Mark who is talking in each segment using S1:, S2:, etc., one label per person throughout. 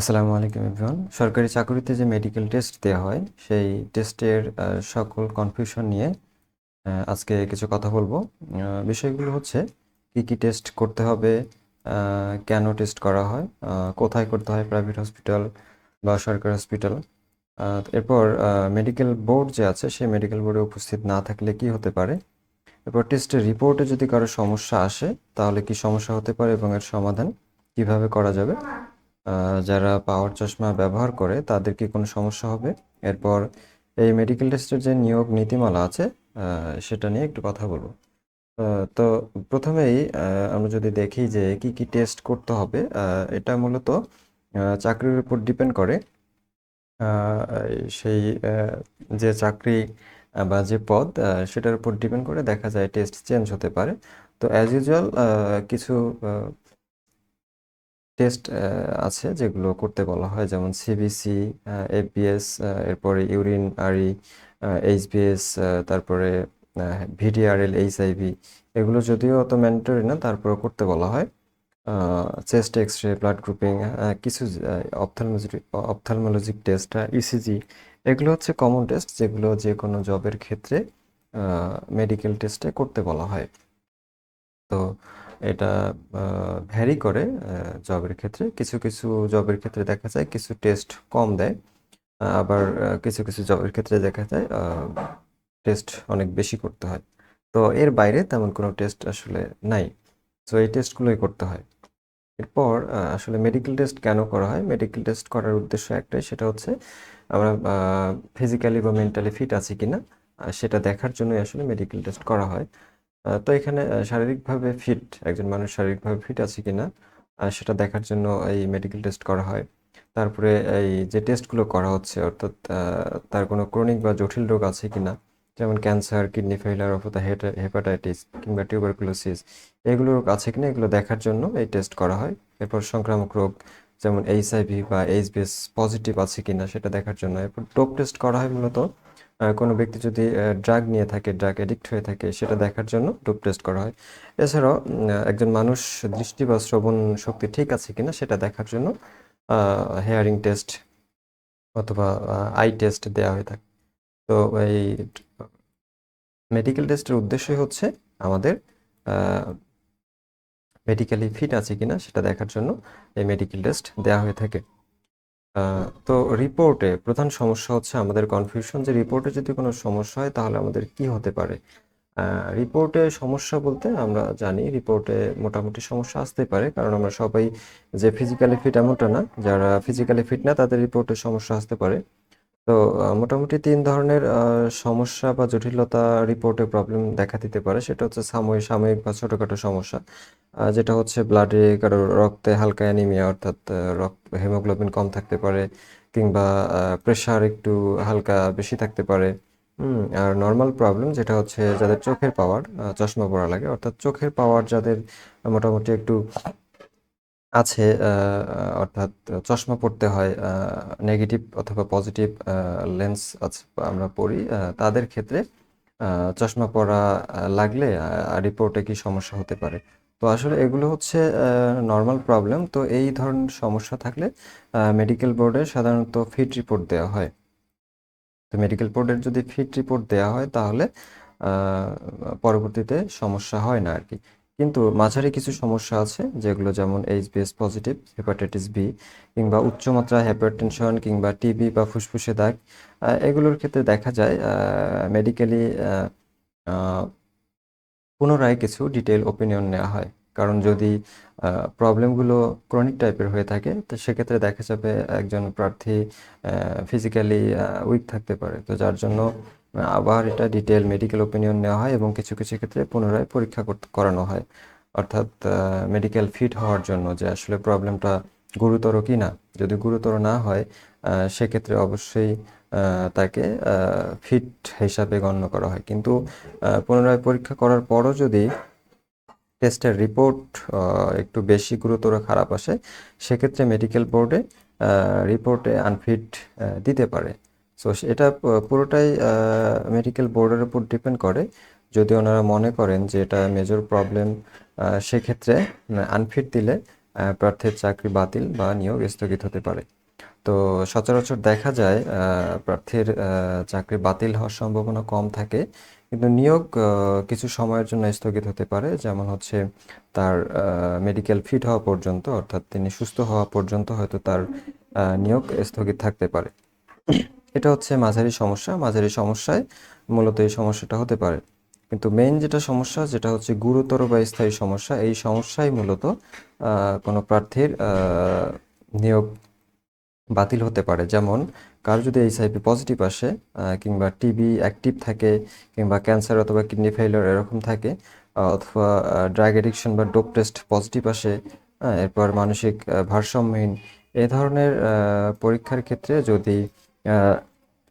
S1: আসসালামু আলাইকুম এভরিওয়ান সরকারি চাকরিতে যে মেডিকেল টেস্ট দেওয়া হয়, সেই টেস্টের সকল কনফিউশন নিয়ে আজকে কিছু কথা বলব। বিষয়গুলো হচ্ছে, কি কি টেস্ট করতে হবে কেন টেস্ট করা হয় কোথায় করতে হয় প্রাইভেট হসপিটাল বা সরকারি হসপিটাল এরপর মেডিকেল বোর্ড যে আছে, সেই মেডিকেল বোর্ডে উপস্থিত না থাকলে কি হতে পারে? এরপর টেস্টের রিপোর্টে যদি কারও সমস্যা আসে, তাহলে কি সমস্যা হতে পারে এবং এর সমাধান কীভাবে করা যাবে? যারা পাওয়ার চশমা ব্যবহার করে, তাদের কি কোনো সমস্যা হবে? এরপর এই মেডিকেল টেস্টের যে নিয়োগ নীতিমালা আছে সেটা নিয়ে একটু কথা বলব। তো প্রথমেই আমরা যদি দেখি যে কি কি টেস্ট করতে হবে এটা মূলত চাকরির উপর ডিপেন্ড করে। সেই যে চাকরি বা যে পদ সেটার উপর ডিপেন্ড করে দেখা যায় টেস্ট চেঞ্জ হতে পারে। তো অ্যাজ ইউজুয়াল কিছু টেস্ট আছে যেগুলো করতে বলা হয়, যেমন সিবিসি এপিএস এরপরে ইউরিন আরি এইচবিএস তারপরে ভিডিআরএল এইচআইভি এগুলো যদিও অত ম্যান্ডেটরি না তারপরে করতে বলা হয়। Chest X ray blood grouping কিছু অপথ্যালমোলজি অপথ্যালমোলজিক টেস্ট ইসিজি এগুলো হচ্ছে কমন টেস্ট যেগুলো যে কোনো জবের ক্ষেত্রে মেডিকেল টেস্টে করতে বলা হয়। তো এটা ভ্যারি করে জবের ক্ষেত্রে। কিছু কিছু জবের ক্ষেত্রে দেখা যায় কিছু টেস্ট কম দেয় আবার কিছু কিছু জবের ক্ষেত্রে দেখা যায় টেস্ট অনেক বেশি করতে হয়। তো এর বাইরে তেমন কোনো টেস্ট আসলে নাই। তো এই টেস্টগুলোই করতে হয়। এরপর আসলে মেডিকেল টেস্ট কেন করা হয়? মেডিকেল টেস্ট করার উদ্দেশ্য একটাই, সেটা হচ্ছে আমরা ফিজিক্যালি বা মেন্টালি ফিট আছি কিনা সেটা দেখার জন্যই আসলে মেডিকেল টেস্ট করা হয়। তো এখানে শারীরিকভাবে ফিট একজন মানুষ শারীরিকভাবে ফিট আছে কিনা সেটা দেখার জন্য এই মেডিকেল টেস্ট করা হয়। তারপরে এই যে টেস্টগুলো করা হচ্ছে, অর্থাৎ তার কোনো ক্রনিক বা জটিল রোগ আছে কিনা, যেমন ক্যান্সার কিডনি ফেইলার অথবা হেপাটাইটিস কিংবা টিউবারকুলোসিস এগুলো রোগ আছে কিনা, এগুলো দেখার জন্য এই টেস্ট করা হয়। এরপর সংক্রামক রোগ, যেমন এইচআইভি বা এইচবিএস পজিটিভ আছে কিনা, সেটা দেখার জন্য। এরপর ডোপ টেস্ট করা হয় মূলত। কোনো ব্যক্তি যদি ড্রাগ নিয়ে থাকে ড্রাগ এডিক্ট হয়ে থাকে, সেটা দেখার জন্য ডোপ টেস্ট করা হয়। এছাড়াও একজন মানুষ দৃষ্টি বা শ্রবণ শক্তি ঠিক আছে কিনা সেটা দেখার জন্য হেয়ারিং টেস্ট অথবা আই টেস্ট দেওয়া হয়ে থাকে। তো এই মেডিকেল টেস্টের উদ্দেশ্যই হচ্ছে আমাদের মেডিকেলি ফিট আছে কিনা সেটা দেখার জন্য এই মেডিকেল টেস্ট দেওয়া হয়ে থাকে। তো রিপোর্টে প্রধান সমস্যা হচ্ছে আমাদের কনফিউশন যে রিপোর্টে যদি কোনো সমস্যা হয় তাহলে আমাদের কি হতে পারে? রিপোর্টে সমস্যা বলতে আমরা জানি রিপোর্টে মোটামুটি সমস্যা আসতে পারে, কারণ আমরা সবাই যে ফিজিক্যালি ফিট এমনটা না, যারা ফিজিক্যালি ফিট না তাদের রিপোর্টে সমস্যা আসতে পারে। তো মোটামুটি তিন ধরনের সমস্যা বা জটিলতা রিপোর্টে প্রবলেম দেখা দিতে পারে। সেটা হচ্ছে সাময়িক সাময়িক বা ছোটোখাটো সমস্যা। যেটা হচ্ছে ব্লাডে কারও রক্তে হালকা অ্যানিমিয়া অর্থাৎ রক্ত হেমোগ্লোবিন কম থাকতে পারে, কিংবা প্রেশার একটু হালকা বেশি থাকতে পারে। আর নর্মাল প্রবলেম যেটা হচ্ছে যাদের চোখের পাওয়ার চশমা পড়া লাগে, অর্থাৎ চোখের পাওয়ার যাদের মোটামুটি একটু আছে অর্থাৎ চশমা পড়তে হয় নেগেটিভ অথবা পজিটিভ লেন্স আছে, আমরা পড়ি তাদের ক্ষেত্রে চশমা পরা লাগলে রিপোর্টে কি সমস্যা হতে পারে? তো আসলে এগুলো হচ্ছে নর্মাল প্রবলেম তো এই ধরনের সমস্যা থাকলে মেডিকেল বোর্ডে সাধারণত ফিট রিপোর্ট দেওয়া হয়। তো মেডিকেল বোর্ডের যদি ফিট রিপোর্ট দেওয়া হয়, তাহলে পরবর্তীতে সমস্যা হয় না আর কি। কিন্তু মাঝারি কিছু সমস্যা আছে, যেগুলো যেমন এইচবিএস পজিটিভ হেপাটাইটিস বি কিংবা উচ্চমাত্রা হাইপারটেনশন কিংবা টিবি বা ফুসফুসে দাগ এগুলোর ক্ষেত্রে দেখা যায় মেডিকেলি পুনরায় কিছু ডিটেল ওপিনিয়ন নেওয়া হয়। কারণ যদি প্রবলেমগুলো ক্রনিক টাইপের হয়ে থাকে, তো সেক্ষেত্রে দেখা যাবে একজন প্রার্থী ফিজিক্যালি উইক থাকতে পারে। তো যার জন্য আবার এটা ডিটেল মেডিকেল ওপিনিয়ন নেওয়া হয় এবং কিছু কিছু ক্ষেত্রে পুনরায় পরীক্ষা করানো হয়। অর্থাৎ মেডিকেল ফিট হওয়ার জন্য যে আসলে প্রবলেমটা গুরুতর কি না, যদি গুরুতর না হয় সেক্ষেত্রে অবশ্যই তাকে ফিট হিসাবে গণ্য করা হয়। কিন্তু পুনরায় পরীক্ষা করার পরও যদি টেস্টের রিপোর্ট একটু বেশি গুরুতর খারাপ আসে, সেক্ষেত্রে মেডিকেল বোর্ডে রিপোর্টে আনফিট দিতে পারে। সো এটা পুরোটাই মেডিকেল বোর্ডের উপর ডিপেন্ড করে। যদি ওনারা মনে করেন যে এটা মেজর প্রবলেম সেক্ষেত্রে আনফিট দিলে প্রার্থীর চাকরি বাতিল বা নিয়োগ স্থগিত হতে পারে। তো সচরাচর দেখা যায় প্রার্থীর চাকরি বাতিল হওয়ার সম্ভাবনা কম থাকে। কিন্তু নিয়োগ কিছু সময়ের জন্য স্থগিত হতে পারে। যেমন হচ্ছে তার মেডিকেল ফিট হওয়া পর্যন্ত, অর্থাৎ তিনি সুস্থ হওয়া পর্যন্ত হয়তো তার নিয়োগ স্থগিত থাকতে পারে। এটা হচ্ছে মাঝারি সমস্যা। মাঝারি সমস্যায় মূলত এই সমস্যাটা হতে পারে। কিন্তু মেইন যেটা সমস্যা, যেটা হচ্ছে গুরুতর বা স্থায়ী সমস্যা, এই সমস্যাই মূলত কোনো প্রার্থীর নিয়োগ বাতিল হতে পারে। যেমন, কার যদি এইচআইভি পজিটিভ আসে কিংবা টিবি অ্যাক্টিভ থাকে, কিংবা ক্যান্সার অথবা কিডনি ফেইলিওর এরকম থাকে অথবা ড্রাগ এডিকশন বা ডোপ টেস্ট পজিটিভ আসে এরপর মানসিক ভারসাম্যহীন, এ ধরনের পরীক্ষার ক্ষেত্রে যদি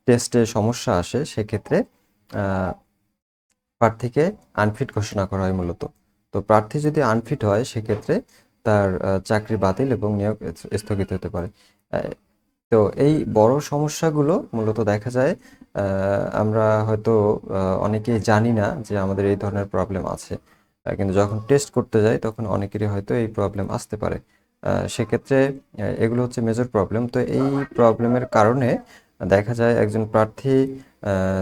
S1: টেস্টে সমস্যা আসে, সেক্ষেত্রে প্রার্থীকে আনফিট ঘোষণা করা হয় মূলত। তো প্রার্থী যদি আনফিট হয়, সেক্ষেত্রে তার চাকরি বাতিল এবং নিয়োগ স্থগিত হতে পারে। তো এই বড় সমস্যাগুলো মূলত দেখা যায় আমরা হয়তো অনেকেই জানি না যে আমাদের এই ধরনের প্রবলেম আছে। কিন্তু যখন টেস্ট করতে যাই, তখন অনেকেরই হয়তো এই প্রবলেম আসতে পারে। সেক্ষেত্রে এগুলো হচ্ছে মেজর প্রবলেম তো এই প্রবলেমের কারণে দেখা যায় একজন প্রার্থী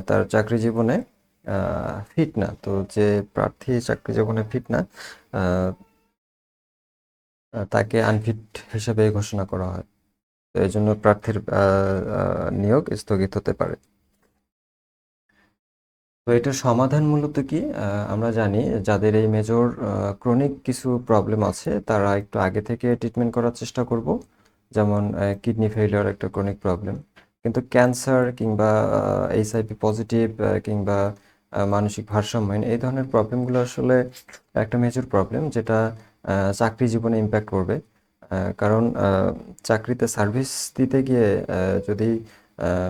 S1: তার চাকরি জীবনে ফিট না। তো যে প্রার্থী চাকরি জীবনে ফিট না তাকে আনফিট হিসেবে ঘোষণা করা হয়। তো এই জন্য প্রার্থীর নিয়োগ স্থগিত হতে পারে। তো এটার সমাধান মূলত কি? আমরা জানি যাদের এই মেজর ক্রনিক কিছু প্রবলেম আছে, তারা একটু আগে থেকে ট্রিটমেন্ট করার চেষ্টা করব। যেমন কিডনি ফেলিওর একটা ক্রনিক প্রবলেম কিন্তু ক্যান্সার কিংবা এইচআইভি পজিটিভ কিংবা মানসিক ভারসাম্যহীন এই ধরনের প্রবলেমগুলো আসলে একটা মেজর প্রবলেম যেটা চাকরি জীবনে ইম্প্যাক্ট করবে। কারণ চাকরিতে সার্ভিস দিতে গিয়ে যদি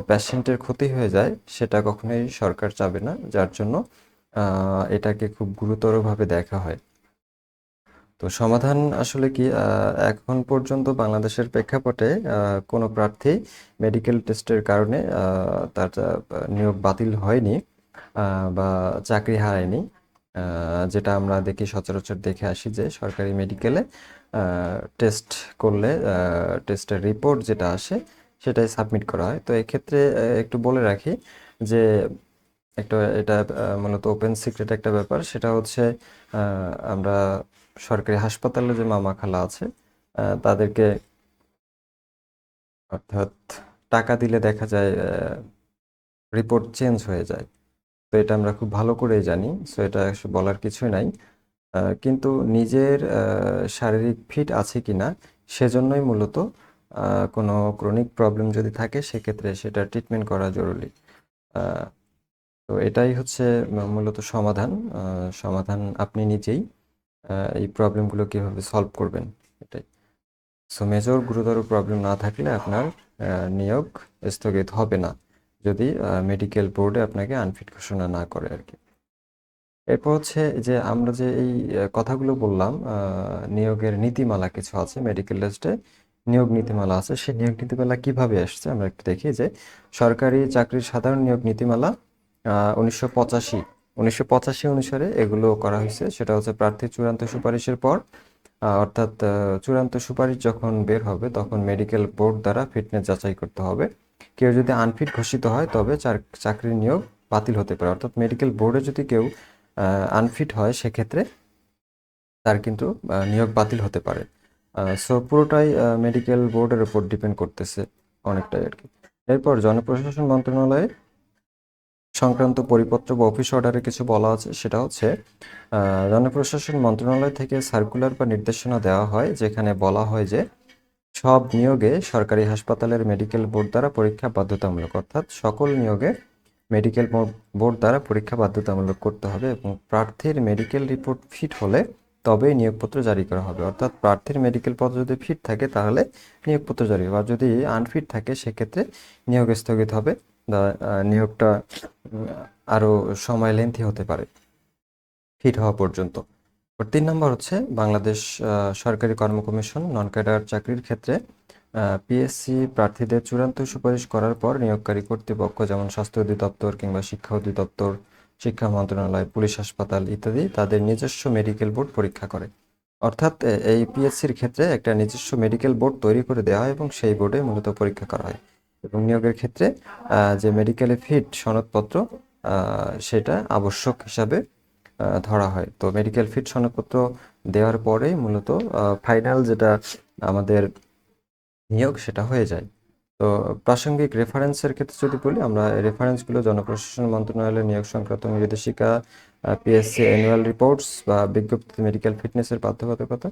S1: পেশেন্টের ক্ষতি হয়ে যায়, সেটা কখনোই সরকার চাবে না, যার জন্য এটাকে খুব গুরুতরভাবে দেখা হয়। তো সমাধান আসলে কি এখন পর্যন্ত বাংলাদেশের প্রেক্ষাপটে কোনো প্রার্থী মেডিকেল টেস্টের কারণে তার নিয়োগ বাতিল হয়নি বা চাকরি হারায়নি। যেটা আমরা দেখি সচরাচর দেখে আসি যে সরকারি মেডিকেলে টেস্ট করলে টেস্টের রিপোর্ট যেটা আসে সেটাই সাবমিট করা হয়। তো এক্ষেত্রে একটু বলে রাখি যে একটা, এটা মূলত ওপেন সিক্রেট একটা ব্যাপার। সেটা হচ্ছে আমরা সরকারি হাসপাতালে যে মামা খালা আছে তাদেরকে অর্থাৎ টাকা দিলে দেখা যায় রিপোর্ট চেঞ্জ হয়ে যায়। তো এটা আমরা খুব ভালো করেই জানি সো এটা বলার কিছুই নাই। কিন্তু নিজের শারীরিক ফিট আছে কিনা, সেজন্যই মূলত কোনো ক্রনিক প্রবলেম যদি থাকে, সেক্ষেত্রে সেটা ট্রিটমেন্ট করা জরুরি। তো এটাই হচ্ছে মূলত সমাধান। সমাধান আপনি নিজেই এই প্রবলেমগুলো কীভাবে সলভ করবেন? এটাই। সো মেজর গুরুতর প্রবলেম না থাকলে আপনার নিয়োগ স্থগিত হবে না, যদি মেডিকেল বোর্ডে আপনাকে আনফিট ঘোষণা না করে আর কি এরপর হচ্ছে যে, আমরা যে এই কথাগুলো বললাম নিয়োগের নীতিমালা কিছু আছে মেডিকেল টেস্টে নিয়োগ নীতিমালা আছে, সেই নিয়োগ নীতিমালা কীভাবে আসছে আমরা একটু দেখি যে, সরকারি চাকরির সাধারণ নিয়োগ নীতিমালা উনিশশো পঁচাশি উনিশশো পঁচাশি অনুসারে এগুলো করা হয়েছে। সেটা হচ্ছে প্রার্থীর চূড়ান্ত সুপারিশের পর অর্থাৎ চূড়ান্ত সুপারিশ যখন বের হবে তখন মেডিকেল বোর্ড দ্বারা ফিটনেস যাচাই করতে হবে। কেউ যদি আনফিট ঘোষিত হয় তবে চাকরির নিয়োগ বাতিল হতে পারে। অর্থাৎ মেডিকেল বোর্ডে যদি কেউ আনফিট হয় সেক্ষেত্রে তার কিন্তু নিয়োগ বাতিল হতে পারে। সো পুরোটাই মেডিকেল বোর্ডের উপর ডিপেন্ড করতেছে অনেকটাই আর কি এরপর জনপ্রশাসন মন্ত্রণালয়ে সংক্রান্ত পরিপত্র বা অফিস অর্ডারে কিছু বলা আছে, সেটা হচ্ছে জনপ্রশাসন মন্ত্রণালয় থেকে সার্কুলার বা নির্দেশনা দেওয়া হয়, যেখানে বলা হয় যে সব নিয়োগে সরকারি হাসপাতালের মেডিকেল বোর্ড দ্বারা পরীক্ষা বাধ্যতামূলক, অর্থাৎ সকল নিয়োগে মেডিকেল বোর্ড দ্বারা পরীক্ষা বাধ্যতামূলক করতে হবে এবং প্রার্থীর মেডিকেল রিপোর্ট ফিট হলে তবেই নিয়োগপত্র জারি করা হবে। অর্থাৎ প্রার্থীর মেডিকেল পত্র যদি ফিট থাকে, তাহলে নিয়োগপত্র জারি হবে। আর যদি আনফিট থাকে, সেক্ষেত্রে নিয়োগ স্থগিত হবে। নিয়োগটা উম, আরও সময় লেন্থি হতে পারে ফিট হওয়া পর্যন্ত। তিন নম্বর হচ্ছে বাংলাদেশ সরকারি কর্ম কমিশন নন ক্যাডার চাকরির ক্ষেত্রে পিএসসি প্রার্থীদের চূড়ান্ত সুপারিশ করার পর নিয়োগকারী কর্তৃপক্ষ যেমন স্বাস্থ্য অধিদপ্তর কিংবা শিক্ষা অধিদপ্তর শিক্ষা মন্ত্রণালয় পুলিশ হাসপাতাল ইত্যাদি তাদের নিজস্ব মেডিকেল বোর্ড পরীক্ষা করে। অর্থাৎ এই পিএসসির ক্ষেত্রে একটা নিজস্ব মেডিকেল বোর্ড তৈরি করে দেওয়া হয় এবং সেই বোর্ডে মূলত পরীক্ষা করা হয়। এবং নিয়োগের ক্ষেত্রে যে মেডিকেলে ফিট সনদপত্র সেটা আবশ্যক হিসাবে ধরা হয়। তো মেডিকেল ফিট সনদপত্র দেওয়ার পরেই মূলত ফাইনাল যেটা আমাদের নিয়োগ সেটা হয়ে যায়। তো প্রাসঙ্গিক রেফারেন্সের ক্ষেত্রে যদি বলি, আমরা রেফারেন্সগুলো জনপ্রশাসন মন্ত্রণালয়ের নিয়োগ সংক্রান্ত নির্দেশিকা পিএসসি অ্যানুয়াল রিপোর্টস বা বিজ্ঞপ্তি মেডিকেল ফিটনেসের বাধ্যবাধকতা,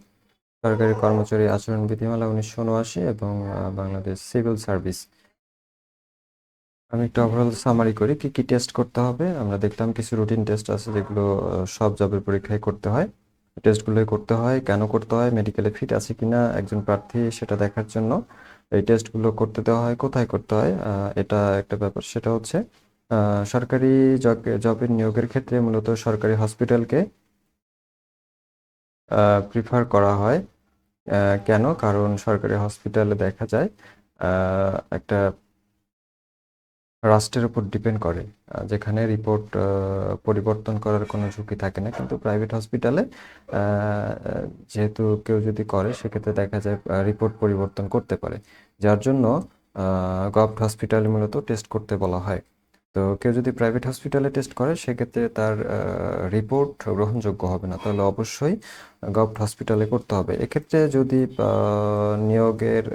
S1: সরকারি কর্মচারী আচরণ বিধিমালা উনিশশো উনআশি এবং বাংলাদেশ সিভিল সার্ভিস আমি একটু ওভারঅল সামারি করি, কি কি টেস্ট করতে হবে? আমরা দেখলাম কিছু রুটিন টেস্ট আছে যেগুলো সব জবের পরীক্ষায় করতে হয়। টেস্টগুলোই করতে হয়, কেন করতে হয় মেডিকেলে ফিট আছে কিনা, একজন প্রার্থী সেটা দেখার জন্য। এই টেস্টগুলো করতে দেওয়া হয়, কোথায় করতে হয়? এটা একটা ব্যাপার। সেটা হচ্ছে সরকারি জবের নিয়োগের ক্ষেত্রে মূলত সরকারি হসপিটালকে প্রিফার করা হয়। কেন? কারণ সরকারি হসপিটালে দেখা যায় একটা রাষ্ট্রের উপর ডিপেন্ড করে। যেখানে রিপোর্ট পরিবর্তন করার কোনো ঝুঁকি থাকে না। কিন্তু প্রাইভেট হসপিটালে যেহেতু কেউ যদি করে, সেক্ষেত্রে দেখা যায় রিপোর্ট পরিবর্তন করতে পারে। যার জন্য গভর্নমেন্ট হসপিটালে মূলত টেস্ট করতে বলা হয়। তো কেউ যদি প্রাইভেট হসপিটালে টেস্ট করে, সেক্ষেত্রে তার রিপোর্ট গ্রহণযোগ্য হবে না। তাহলে অবশ্যই গভর্নমেন্ট হসপিটালে করতে হবে। এক্ষেত্রে যদি নিয়োগের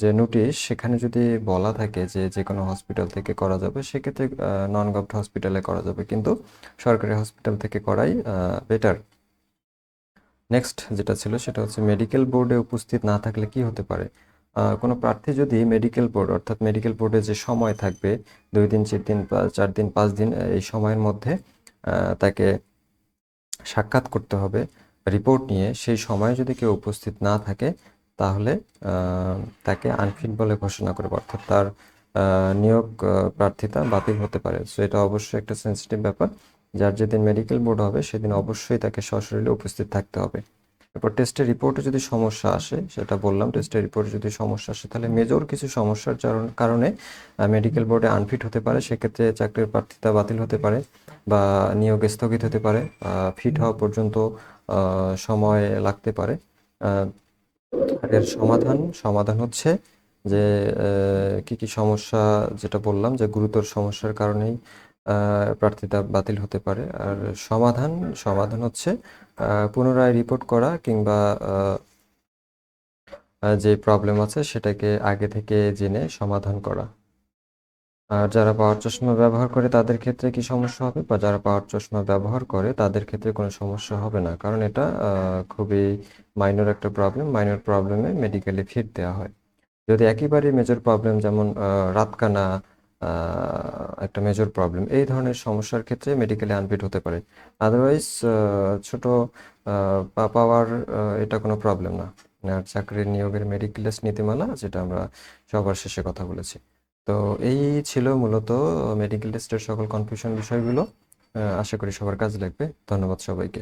S1: যে নোটিশ সেখানে যদি বলা থাকে যে যে কোনো হসপিটাল থেকে করা যাবে, সেক্ষেত্রে নন গভর্নমেন্ট হসপিটালে করা যাবে। কিন্তু সরকারি হসপিটাল থেকে করাই বেটার নেক্সট যেটা ছিল, সেটা হচ্ছে মেডিকেল বোর্ডে উপস্থিত না থাকলে কি হতে পারে? কোনো প্রার্থী যদি মেডিকেল বোর্ড অর্থাৎ মেডিকেল বোর্ডে যে সময় থাকবে, দুই দিন, চার দিন চার দিন, পাঁচ দিন এই সময়ের মধ্যে তাকে সাক্ষাৎ করতে হবে রিপোর্ট নিয়ে। সেই সময় যদি কেউ উপস্থিত না থাকে তাহলে তাকে আনফিট বলে ঘোষণা করবে। অর্থাৎ তার নিয়োগ প্রার্থিতা বাতিল হতে পারে। সো এটা অবশ্যই একটা সেন্সিটিভ ব্যাপার। যার যেদিন মেডিকেল বোর্ড হবে, সেদিন অবশ্যই তাকে সশরীরে উপস্থিত থাকতে হবে। এরপর টেস্টের রিপোর্টে যদি সমস্যা আসে, সেটা বললাম টেস্টের রিপোর্টে যদি সমস্যা আসে, তাহলে মেজর কিছু সমস্যার কারণে মেডিকেল বোর্ডে আনফিট হতে পারে। সেক্ষেত্রে চাকরির প্রার্থিতা বাতিল হতে পারে বা নিয়োগ স্থগিত হতে পারে। ফিট হওয়া পর্যন্ত সময় লাগতে পারে। এর সমাধান সমাধান হচ্ছে যে কি কি সমস্যা যেটা বললাম যে, গুরুতর সমস্যার কারণেই প্রার্থিতা বাতিল হতে পারে। আর সমাধান সমাধান হচ্ছে পুনরায় রিপোর্ট করা কিংবা যে প্রবলেম আছে সেটাকে আগে থেকে জেনে সমাধান করা। আর যারা পাওয়ার চশমা ব্যবহার করে তাদের ক্ষেত্রে কি সমস্যা হবে? বা যারা পাওয়ার চশমা ব্যবহার করে তাদের ক্ষেত্রে কোনো সমস্যা হবে না? কারণ এটা খুবই মাইনর একটা প্রবলেম মাইনর প্রবলেমে মেডিকেলে ফিট দেওয়া হয়। যদি একেবারেই মেজর প্রবলেম যেমন রাতকানা একটা মেজর প্রবলেম এই ধরনের সমস্যার ক্ষেত্রে মেডিকেলে আনফিট হতে পারে। আদারওয়াইজ ছোট পাওয়ার এটা কোনো প্রবলেম না। চাকরির নিয়োগের মেডিকেল টেস্ট নীতিমালা, যেটা আমরা সবার শেষে কথা বলেছি। তো এই ছিল মূলত মেডিকেল টেস্টের সকল কনফিউশন বিষয়গুলো। আশা করি সবার কাজ লাগবে। ধন্যবাদ সবাইকে।